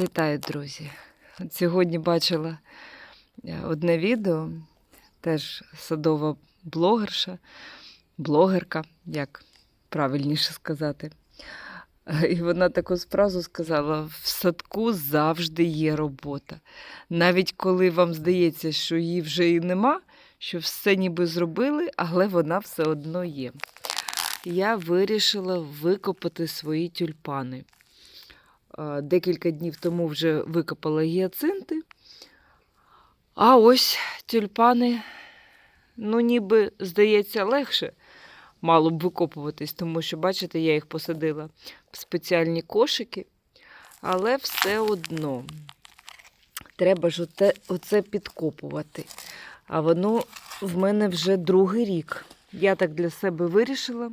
Вітаю, друзі! От сьогодні бачила е, одне відео, теж садова блогерша, блогерка, як правильніше сказати. І вона таку фразу сказала: в садку завжди є робота. Навіть коли вам здається, що її вже і нема, що все ніби зробили, але вона все одно є. Я вирішила викопати свої тюльпани. Е, Декілька днів тому вже викопала гіацинти. А ось тюльпани, ну, ніби, здається, легше мало б викопуватись, тому що, бачите, я їх посадила в спеціальні кошики, але все одно треба ж оте, оце підкопувати. А воно в мене вже другий рік. Я так для себе вирішила,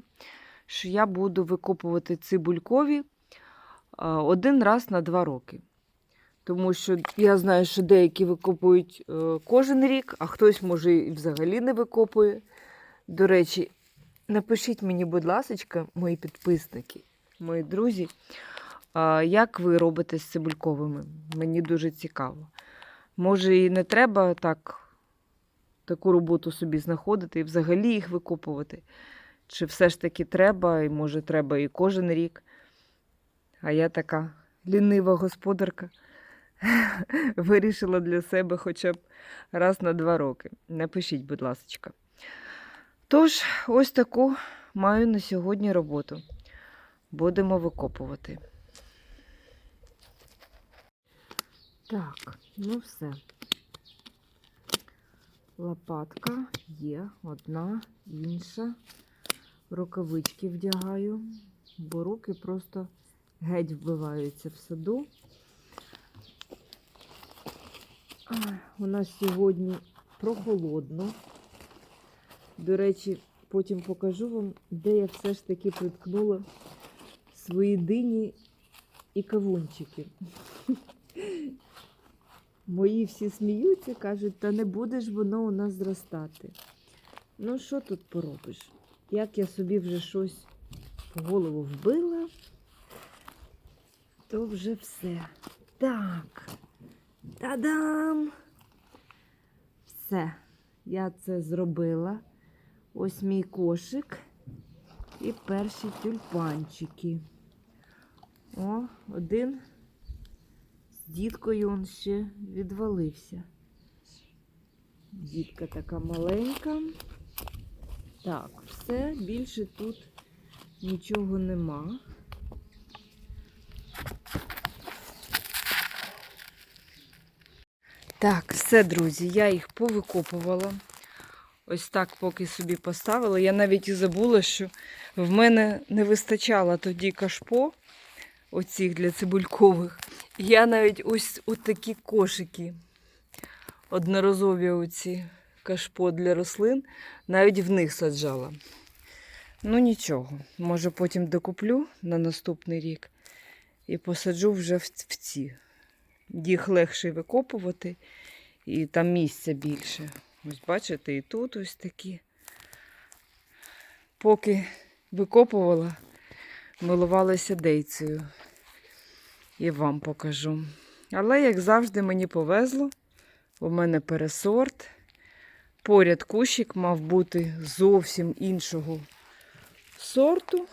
що я буду викопувати цибулькові один раз на два роки. Тому що я знаю, що деякі викопують е, кожен рік, а хтось, може, і взагалі не викопує. До речі, напишіть мені, будь ласка, мої підписники, мої друзі, як ви робите з цибульковими. Мені дуже цікаво. Може, і не треба так, таку роботу собі знаходити і взагалі їх викопувати. Чи все ж таки треба, і може треба і кожен рік. А я така лінива господарка. Вирішила для себе хоча б раз на два роки. Напишіть, будь ласка. Тож, ось таку маю на сьогодні роботу. Будемо викопувати. Так, ну все. Лопатка є, одна, інша. Рукавички вдягаю, бо руки просто геть вбиваються в саду. У нас сьогодні прохолодно. До речі, потім покажу вам, де я все ж таки приткнула свої дині і кавунчики. Мої всі сміються, кажуть, та не буде ж воно у нас зростати. Ну, що тут поробиш? Як я собі вже щось в голову вбила, то вже все. Так. Та-дам! Все, я це зробила. Ось мій кошик і перші тюльпанчики. О, один з діткою он ще відвалився. Дітка така маленька. Так, все, більше тут нічого нема. Так, все, друзі, я їх повикопувала. Ось так поки собі поставила. Я навіть і забула, що в мене не вистачало тоді кашпо, оцих для цибулькових. Я навіть ось такі кошики, одноразові оці кашпо для рослин, навіть в них саджала. Ну нічого, може потім докуплю на наступний рік і посаджу вже в ці. Їх легше викопувати, і там місця більше. Ось бачите, і тут ось такі. Поки викопувала, милувалася дейцею. І вам покажу. Але, як завжди, мені повезло. У мене пересорт. Поряд кущик мав бути зовсім іншого сорту.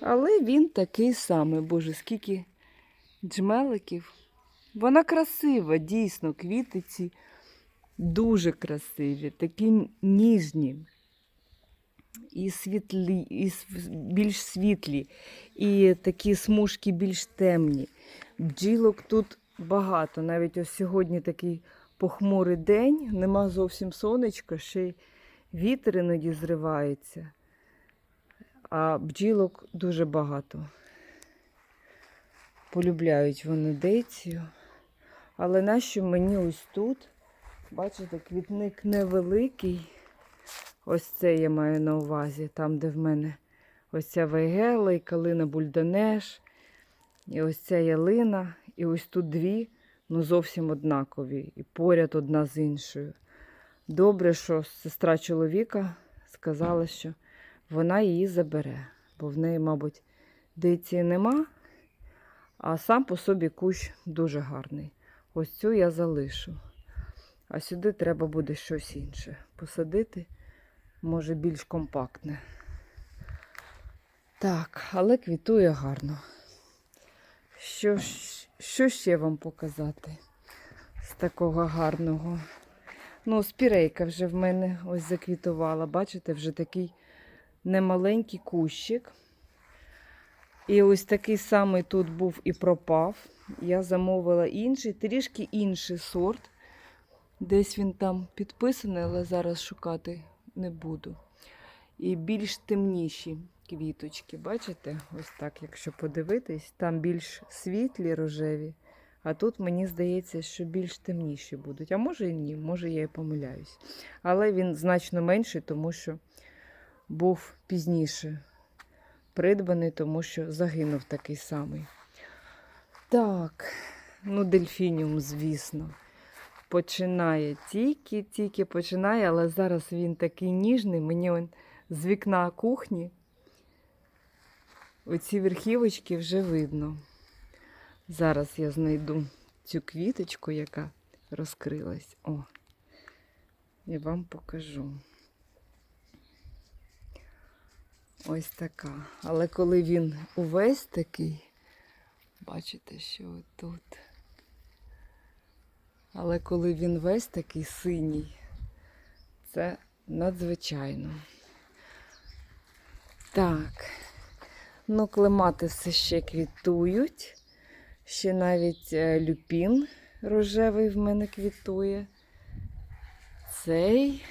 Але він такий самий. Боже, скільки джмеликів. Вона красива, дійсно, квітиці дуже красиві, такі ніжні, і світлі, і більш світлі, і такі смужки більш темні. Бджілок тут багато. Навіть ось сьогодні такий похмурий день, нема зовсім сонечка, ще й вітер іноді зривається. А бджілок дуже багато. Полюбляють вони дейцію. Але нащо мені ось тут? Бачите, квітник невеликий. Ось це я маю на увазі, там, де в мене ось ця вейгела і калина бульдонеш. І ось ця ялина. І ось тут дві, ну зовсім однакові. І поряд одна з іншою. Добре, що сестра чоловіка сказала, що вона її забере, бо в неї, мабуть, диції нема. А сам по собі кущ дуже гарний. Ось цю я залишу. А сюди треба буде щось інше посадити, може більш компактне. Так, але квітує гарно. Що, що ще вам показати з такого гарного? Ну, спірейка вже в мене ось заквітувала. Бачите, вже такий немаленький кущик. І ось такий самий тут був і пропав. Я замовила інший, трішки інший сорт. Десь він там підписаний, але зараз шукати не буду. І більш темніші квіточки. Бачите? Ось так, якщо подивитись, там більш світлі рожеві, а тут мені здається, що більш темніші будуть. А може і ні, може я і помиляюсь. Але він значно менший, тому що був пізніше придбаний, тому що загинув такий самий. Так, ну, дельфініум, звісно, починає тільки-тільки починає, але зараз він такий ніжний. Мені він з вікна кухні. Оці верхівочки вже видно. Зараз я знайду цю квіточку, яка розкрилась. О, і вам покажу. Ось така. Але коли він увесь такий, бачите, що тут. Але коли він весь такий синій, це надзвичайно. Так, ну, клематиси ще квітують. Ще навіть е, люпін рожевий в мене квітує. Цей.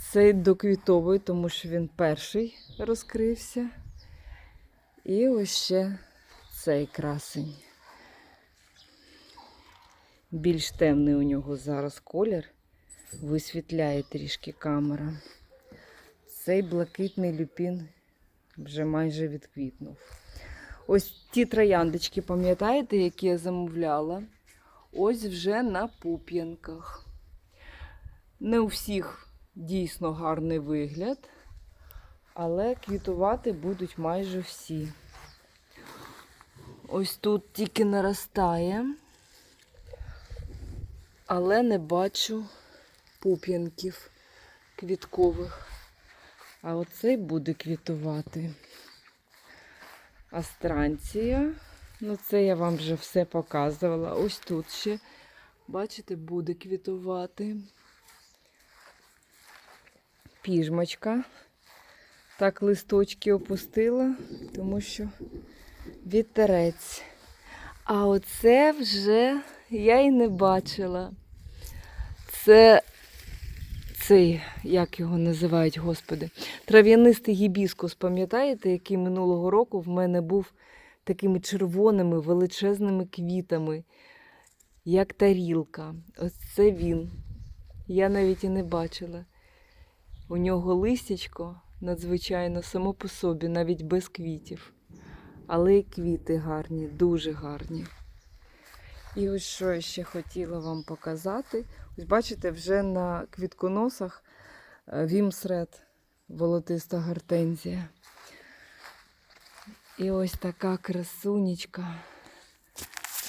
Цей доквітовий, тому що він перший розкрився. І ось ще цей красень. Більш темний у нього зараз колір. Висвітляє трішки камера. Цей блакитний люпін вже майже відквітнув. Ось ті трояндочки, пам'ятаєте, які я замовляла? Ось вже на пуп'янках. Не у всіх дійсно гарний вигляд, але квітувати будуть майже всі. Ось тут тільки наростає, але не бачу пуп'янків квіткових. А оцей буде квітувати. Астранція. Ну, це я вам вже все показувала. Ось тут ще, бачите, буде квітувати. Піжмочка. Так листочки опустила, тому що вітерець. А оце вже я й не бачила. Це цей, як його називають, господи, трав'янистий гібіскус, пам'ятаєте, який минулого року в мене був такими червоними величезними квітами, як тарілка. Ось це він. Я навіть і не бачила. У нього листячко надзвичайно само по собі, навіть без квітів. Але і квіти гарні, дуже гарні. І ось що я ще хотіла вам показати. Ось бачите, вже на квітконосах е, вімсред, волотиста гортензія. І ось така красунечка,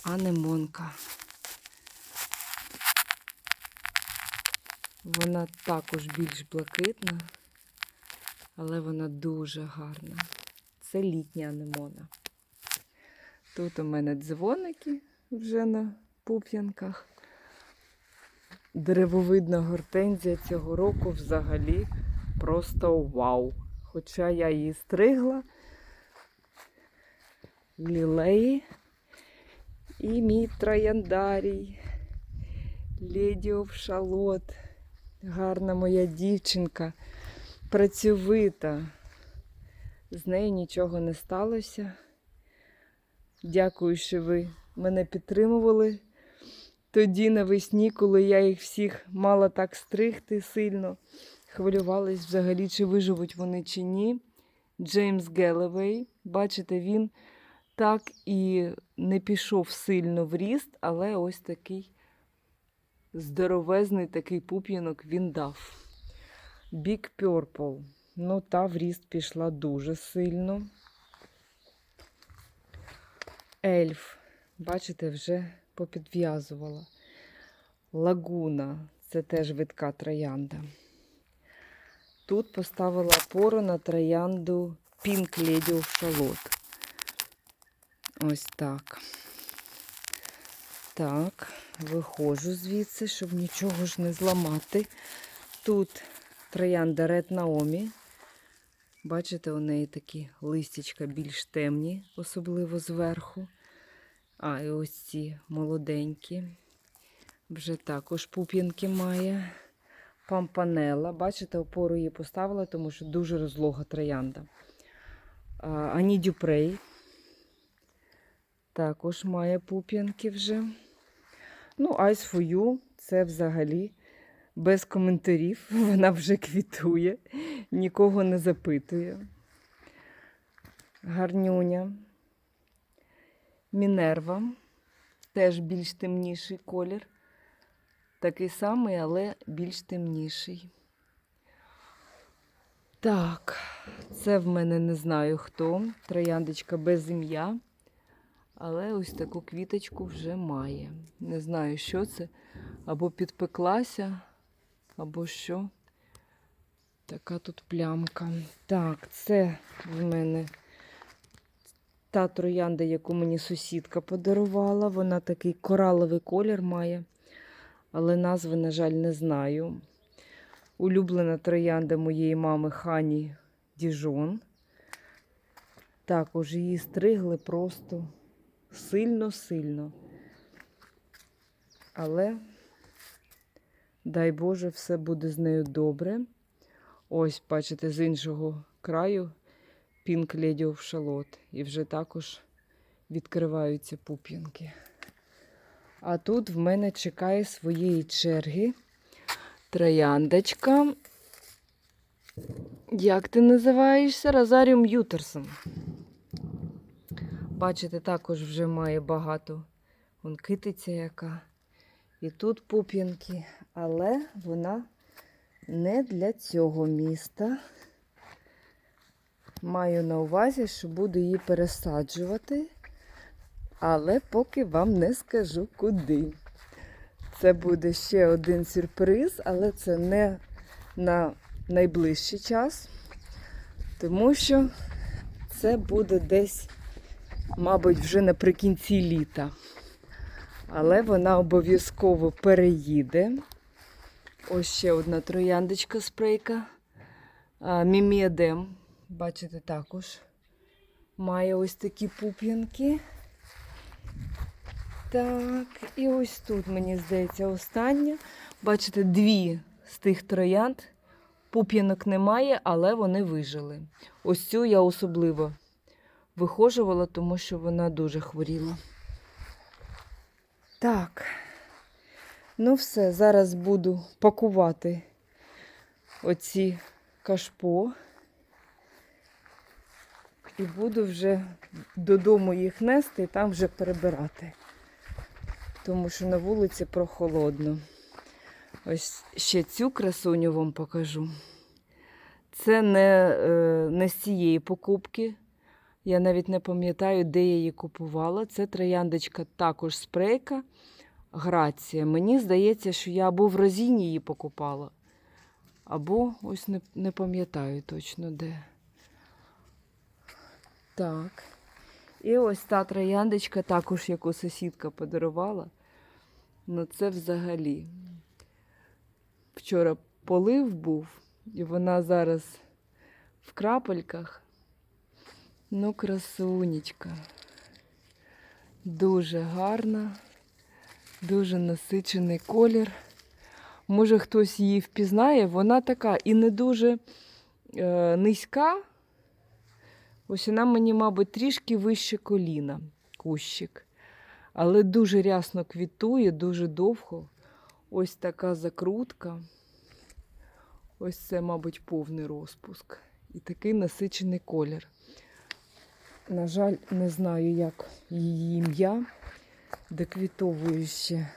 анемонка. Вона також більш блакитна, але вона дуже гарна. Це літня анемона. Тут у мене дзвоники вже на пуп'янках. Деревовидна гортензія цього року взагалі просто вау. Хоча я її стригла, лілеї і мій трояндарій, леді шалот. Гарна моя дівчинка, працьовита. З нею нічого не сталося. Дякую, що ви мене підтримували тоді навесні, коли я їх всіх мала так стригти сильно. Хвилювалась взагалі, чи виживуть вони чи ні. Джеймс Геллевей, бачите, він так і не пішов сильно в ріст, але ось такий здоровезний такий пуп'янок він дав. Big Purple. Ну, та в ріст пішла дуже сильно. Ельф. Бачите, вже попідв'язувала. Лагуна це теж видка троянда. Тут поставила опору на троянду Pink Lady of Charlotte. Ось так. Так, виходжу звідси, щоб нічого ж не зламати. Тут троянда Red Naomi. Бачите, у неї такі листячка більш темні, особливо зверху. А, і ось ці молоденькі. Вже також пуп'янки має. Пампанела. Бачите, опору її поставила, тому що дуже розлога троянда. Ані Дюпрей. Також має пуп'янки вже. Ну, Ice for You це взагалі без коментарів. Вона вже квітує, нікого не запитує. Гарнюня. Мінерва. Теж більш темніший колір. Такий самий, але більш темніший. Так, це в мене не знаю хто. Трояндочка без ім'я. Але ось таку квіточку вже має. Не знаю, що це. Або підпеклася, або що. Така тут плямка. Так, це в мене та троянда, яку мені сусідка подарувала. Вона такий кораловий колір має, але назви, на жаль, не знаю. Улюблена троянда моєї мами Хані Діжон. Також її стригли просто сильно-сильно. Але, дай Боже, все буде з нею добре. Ось, бачите, з іншого краю Pink Lady of Charlotte. І вже також відкриваються пуп'янки. А тут в мене чекає своєї черги трояндочка. Як ти називаєшся? Розаріум Ютерсон. Бачите, також вже має багато. Вон китиця яка. І тут пуп'янки, але вона не для цього міста. Маю на увазі, що буду її пересаджувати, але поки вам не скажу куди. Це буде ще один сюрприз, але це не на найближчий час, тому що це буде десь, мабуть, вже наприкінці літа. Але вона обов'язково переїде. Ось ще одна трояндочка спрейка. Міміедем. Бачите, також має ось такі пуп'янки. Так, і ось тут, мені здається, остання. Бачите, дві з тих троянд. Пуп'янок немає, але вони вижили. Ось цю я особливо вихожувала, тому що вона дуже хворіла. Так, ну все, зараз буду пакувати оці кашпо. І буду вже додому їх нести і там вже перебирати. Тому що на вулиці прохолодно. Ось ще цю красуню вам покажу. Це не, е, не з цієї покупки. Я навіть не пам'ятаю, де я її купувала. Це трояндочка також спрейка. Грація. Мені здається, що я або в розіні її покупала, або ось не, не пам'ятаю точно де. Так. І ось та трояндочка, також яку сусідка подарувала. Ну це взагалі. Вчора полив був, і вона зараз в крапельках. Ну, красунечка. Дуже гарна, дуже насичений колір. Може, хтось її впізнає, вона така і не дуже е, низька. Ось вона мені, мабуть, трішки вище коліна, кущик. Але дуже рясно квітує, дуже довго. Ось така закрутка. Ось це, мабуть, повний розпуск. І такий насичений колір. На жаль, не знаю, як її ім'я. Ще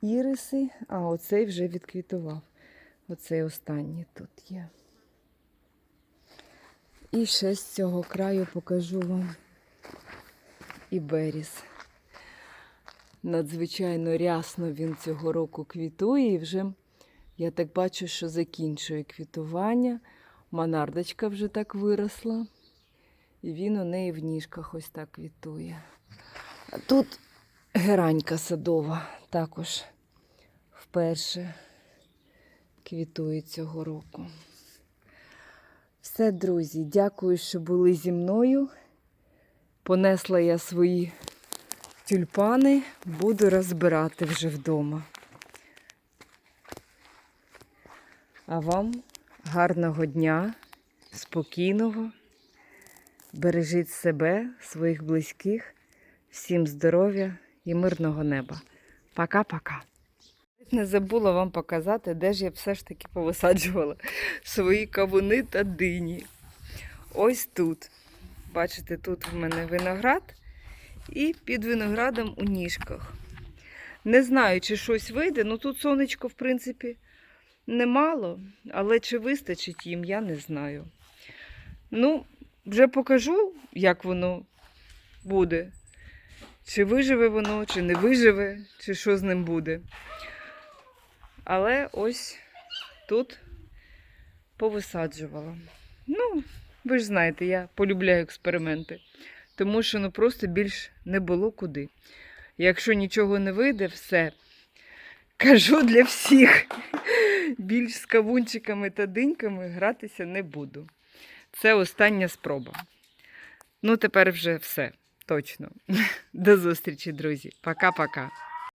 іриси, а оцей вже відквітував. Оцей останній тут є. І ще з цього краю покажу вам і беріс. Надзвичайно рясно він цього року квітує і вже я так бачу, що закінчує квітування. Манардочка вже так виросла. І він у неї в ніжках ось так квітує. А тут геранька садова також вперше квітує цього року. Все, друзі, дякую, що були зі мною. Понесла я свої тюльпани, буду розбирати вже вдома. А вам гарного дня, спокійного. Бережіть себе, своїх близьких, всім здоров'я і мирного неба. Пока-пока. Не забула вам показати, де ж я все ж таки повисаджувала свої кавуни та дині. Ось тут. Бачите, тут в мене виноград і під виноградом у ніжках. Не знаю, чи щось вийде, ну тут сонечко, в принципі, немало, але чи вистачить їм, я не знаю. Ну, вже покажу, як воно буде. Чи виживе воно, чи не виживе, чи що з ним буде. Але ось тут повисаджувала. Ну, ви ж знаєте, я полюбляю експерименти, тому що ну просто більш не було куди. Якщо нічого не вийде, все. Кажу для всіх. Більш з кавунчиками та диньками гратися не буду. Це остання спроба. Ну, тепер вже все. Точно. До зустрічі, друзі. Пока-пока.